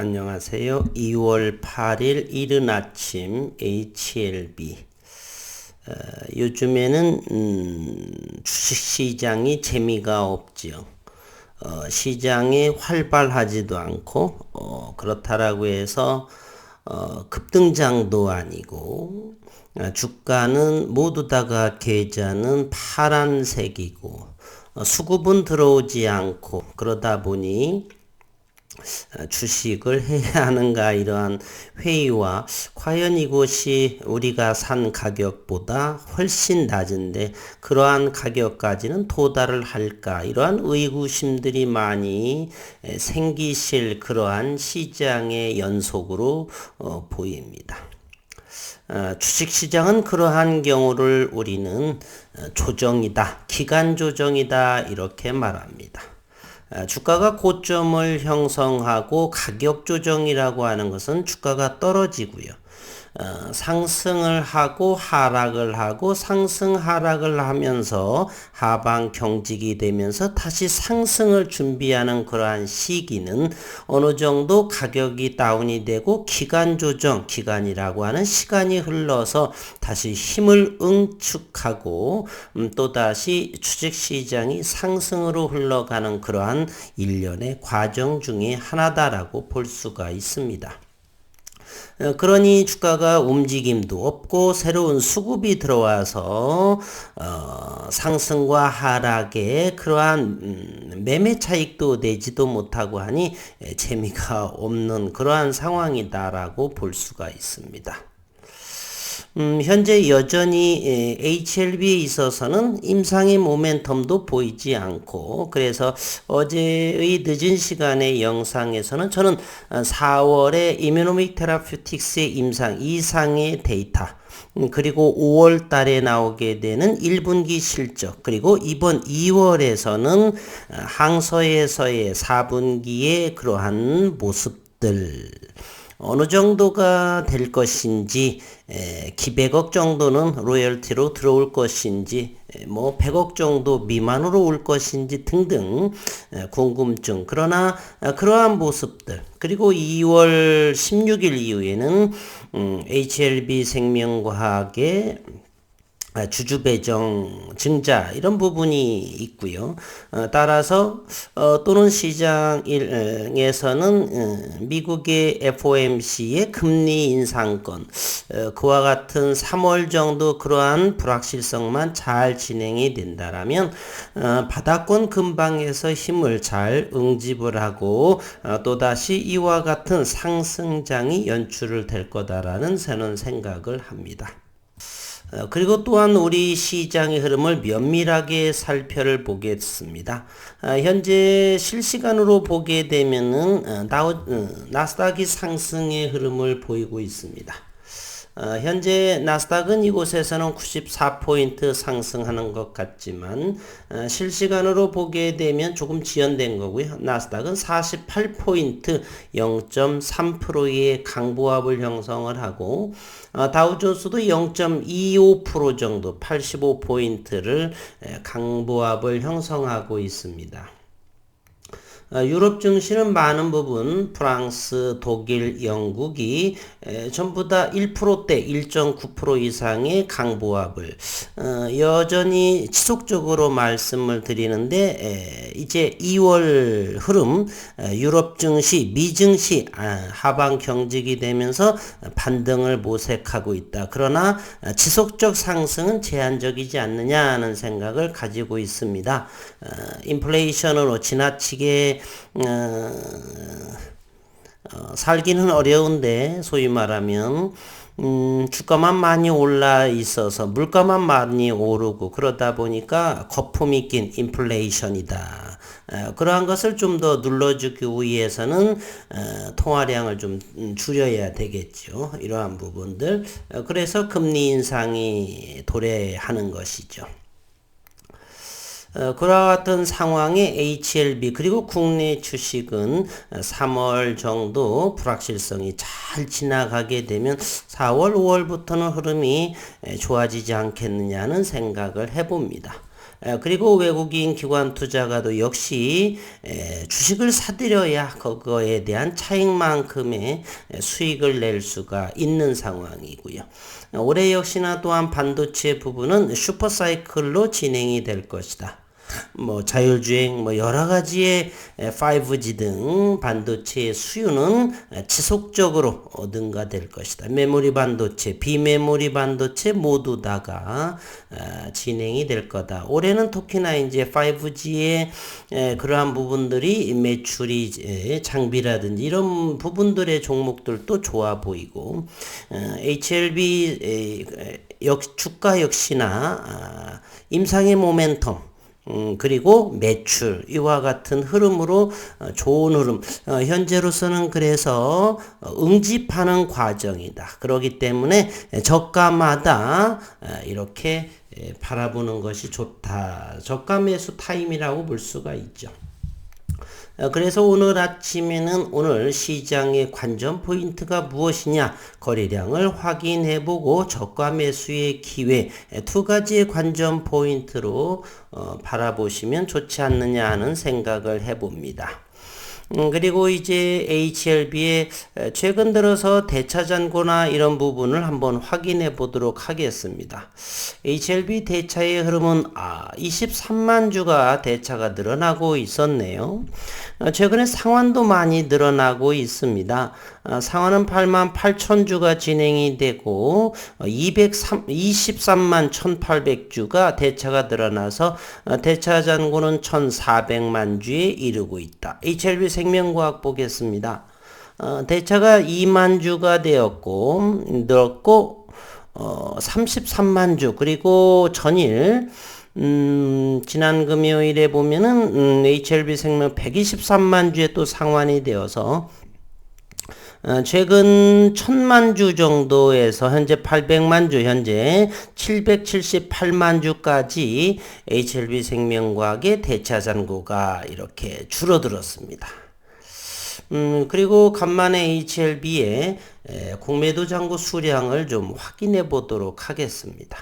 안녕하세요. 2월 8일 이른 아침 HLB. 어, 요즘에는 음, 주식시장이 재미가 없지요. 어, 시장이 활발하지도 않고 어, 그렇다라고 해서 어, 급등장도 아니고 어, 주가는 모두 다가 계좌는 파란색이고 어, 수급은 들어오지 않고 그러다 보니 어, 주식을 해야 하는가 이러한 회의와 과연 이곳이 우리가 산 가격보다 훨씬 낮은데 그러한 가격까지는 도달을 할까 이러한 의구심들이 많이 생기실 그러한 시장의 연속으로 어, 보입니다. 어, 주식시장은 그러한 경우를 우리는 조정이다, 기간 조정이다 이렇게 말합니다. 아, 주가가 고점을 형성하고 가격 조정이라고 하는 것은 주가가 떨어지고요. 어, 상승을 하고 하락을 하고 상승 하락을 하면서 하방 경직이 되면서 다시 상승을 준비하는 그러한 시기는 어느 정도 가격이 다운이 되고 기간 조정 기간이라고 하는 시간이 흘러서 다시 힘을 응축하고 음, 또 다시 주식 시장이 상승으로 흘러가는 그러한 일련의 과정 중의 하나다라고 볼 수가 있습니다. 어, 그러니 주가가 움직임도 없고 새로운 수급이 들어와서 어, 상승과 하락에 그러한 음, 매매 차익도 내지도 못하고 하니 재미가 없는 그러한 상황이다라고 볼 수가 있습니다. 음, 현재 여전히 HLB에 있어서는 임상의 모멘텀도 보이지 않고 그래서 어제의 늦은 시간의 영상에서는 저는 4월에 이뮤노믹 테라퓨틱스의 임상 이상의 데이터 음, 그리고 5월 달에 나오게 되는 1분기 실적, 그리고 이번 2월에서는 항서에서의 4분기의 그러한 모습들, 어느 정도가 될 것인지 에, 기백억 정도는 로열티로 들어올 것인지 에, 뭐 100억 정도 미만으로 올 것인지 등등 에, 궁금증. 그러나 아, 그러한 모습들. 그리고 2월 16일 이후에는 음, HLB 생명과학의 아, 주주 배정 증자 이런 부분이 있고요. 어, 따라서 어, 또는 시장에서는 어, 미국의 FOMC의 금리 인상권 어, 그와 같은 3월 정도 그러한 불확실성만 잘 진행이 된다라면 어, 바닥권 근방에서 힘을 잘 응집을 하고 어, 또다시 이와 같은 상승장이 연출을 될 거다라는 저는 생각을 합니다. 어, 그리고 또한 우리 시장의 흐름을 면밀하게 살펴를 보겠습니다. 어, 현재 실시간으로 보게 되면은 어, 나스닥이 상승의 흐름을 보이고 있습니다. 어, 현재 나스닥은 이곳에서는 94포인트 상승하는 것 같지만 어, 실시간으로 보게 되면 조금 지연된 거고요. 나스닥은 48포인트 0.3%의 강보합을 형성을 하고 어, 다우존스도 0.25% 정도 85포인트를 강보합을 형성하고 있습니다. 어, 유럽 증시는 많은 부분 프랑스, 독일, 영국이 전부 다 1%대 1.9% 이상의 강보합을 어, 여전히 지속적으로 말씀을 드리는데 이제 2월 흐름 유럽 증시, 미 증시 아, 하방 경직이 되면서 반등을 모색하고 있다. 그러나 지속적 상승은 제한적이지 않느냐 하는 생각을 가지고 있습니다. 어, 인플레이션으로 지나치게 어, 어, 살기는 어려운데 소위 말하면 음, 주가만 많이 올라 있어서 물가만 많이 오르고 그러다 보니까 거품이 낀 인플레이션이다. 어, 그러한 것을 좀 더 눌러주기 위해서는 어, 통화량을 좀 줄여야 되겠죠. 이러한 부분들. 어, 그래서 금리 인상이 도래하는 것이죠. 어, 그와 같은 상황에 HLB 그리고 국내 주식은 3월 정도 불확실성이 잘 지나가게 되면 4월, 5월부터는 흐름이 좋아지지 않겠느냐는 생각을 해봅니다. 에, 그리고 외국인 기관 투자가도 역시 에, 주식을 사들여야 그거에 대한 차익만큼의 에, 수익을 낼 수가 있는 상황이고요. 올해 역시나 또한 반도체 부분은 슈퍼사이클로 진행이 될 것이다. 뭐 자율주행 뭐 여러 가지의 5G 등 반도체의 수요는 지속적으로 증가될 것이다. 메모리 반도체, 비메모리 반도체 모두 다가 진행이 될 거다. 올해는 특히나 이제 5G의 그러한 부분들이 매출이 장비라든지 이런 부분들의 종목들도 좋아 보이고 HLB 역 주가 역시나 아, 임상의 모멘텀 음, 그리고 매출 이와 같은 흐름으로 어, 좋은 흐름 어, 현재로서는 그래서 어, 응집하는 과정이다. 그렇기 때문에 저가마다 어, 이렇게 에, 바라보는 것이 좋다. 저가 매수 타임이라고 볼 수가 있죠. 어, 그래서 오늘 아침에는 오늘 시장의 관전 포인트가 무엇이냐 거래량을 확인해 보고 저가 매수의 기회 두 가지의 관전 포인트로 어, 바라보시면 좋지 않느냐 하는 생각을 해 봅니다. 음, 그리고 이제 HLB의 최근 들어서 대차 잔고나 이런 부분을 한번 확인해 보도록 하겠습니다. HLB 대차의 흐름은 아, 23만 주가 대차가 늘어나고 있었네요. 어, 최근에 상환도 많이 늘어나고 있습니다. 어, 상환은 8만 8천 주가 진행이 되고 203, 23만 1,800주가 대차가 늘어나서 어, 대차 잔고는 1,400만 주에 이르고 있다. HLB 생명과학 보겠습니다. 어, 대차가 2만 주가 되었고 늘었고 어, 33만 주 그리고 전일 음, 지난 금요일에 보면은 음, HLB 생명 123만 주에 또 상환이 되어서 어, 최근 1000만 주 정도에서 현재 800만 주, 현재 778만 주까지 HLB 생명과학의 대차 잔고가 이렇게 줄어들었습니다. 음, 그리고 간만에 HLB의 공매도 잔고 수량을 좀 확인해 보도록 하겠습니다.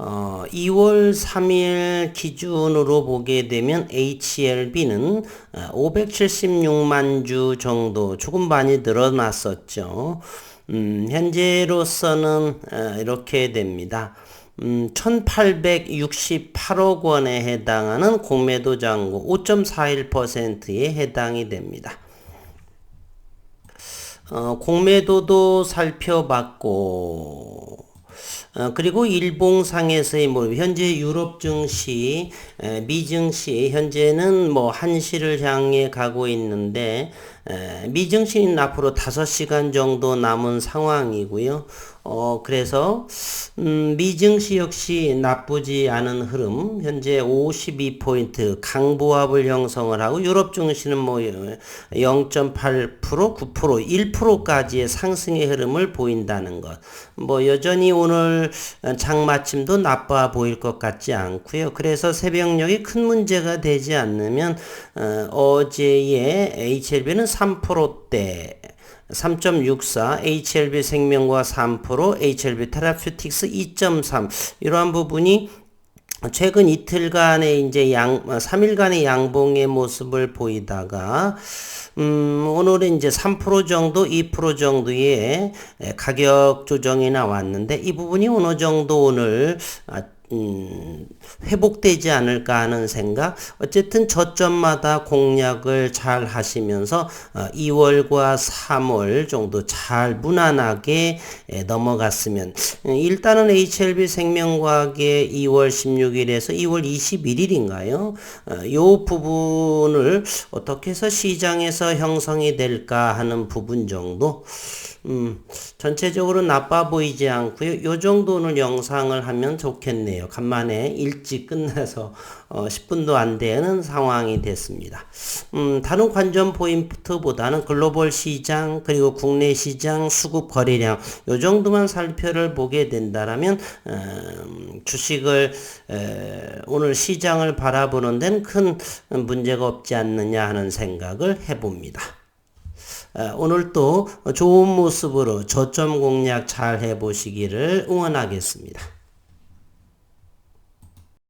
어, 2월 3일 기준으로 보게 되면 HLB는 576만 어, 주 정도 조금 많이 늘어났었죠. 음, 현재로서는 어, 이렇게 됩니다. 음, 1868억 원에 해당하는 공매도 잔고 5.41%에 해당이 됩니다. 어, 공매도도 살펴봤고 어, 그리고 일봉상에서의 뭐 현재 유럽 증시, 에, 미 증시 현재는 뭐 한시를 향해 가고 있는데 에, 미 증시는 앞으로 5시간 정도 남은 상황이고요. 어, 그래서, 음, 미 증시 역시 나쁘지 않은 흐름, 현재 52포인트 강보합을 형성을 하고, 유럽 증시는 뭐 0.8%, 9%, 1%까지의 상승의 흐름을 보인다는 것. 뭐 여전히 오늘 장마침도 나빠 보일 것 같지 않고요. 그래서 새벽녘이 큰 문제가 되지 않으면, 어, 어제의 HLB는 3%대, 3.64, HLB 생명과 3%, HLB 테라퓨틱스 2.3 이러한 부분이 최근 이틀간의 이제 양 3일간의 양봉의 모습을 보이다가 음, 오늘은 이제 3% 정도, 2% 정도의 가격 조정이 나왔는데 이 부분이 어느 정도 오늘 아, 음, 회복되지 않을까 하는 생각. 어쨌든 저점마다 공략을 잘 하시면서 어, 2월과 3월 정도 잘 무난하게 에, 넘어갔으면 음, 일단은 HLB 생명과학의 2월 16일에서 2월 21일인가요? 어, 요 부분을 어떻게 해서 시장에서 형성이 될까 하는 부분 정도 음, 전체적으로 나빠 보이지 않고요. 요 정도는 영상을 하면 좋겠네요. 간만에 일찍 끝나서 어, 10분도 안 되는 상황이 됐습니다. 음, 다른 관전 포인트보다는 글로벌 시장 그리고 국내 시장 수급 거래량 요 정도만 살펴를 보게 된다라면 음, 주식을 에, 오늘 시장을 바라보는 데는 큰 문제가 없지 않느냐 하는 생각을 해봅니다. 오늘 또 좋은 모습으로 저점 공략 잘 해보시기를 응원하겠습니다.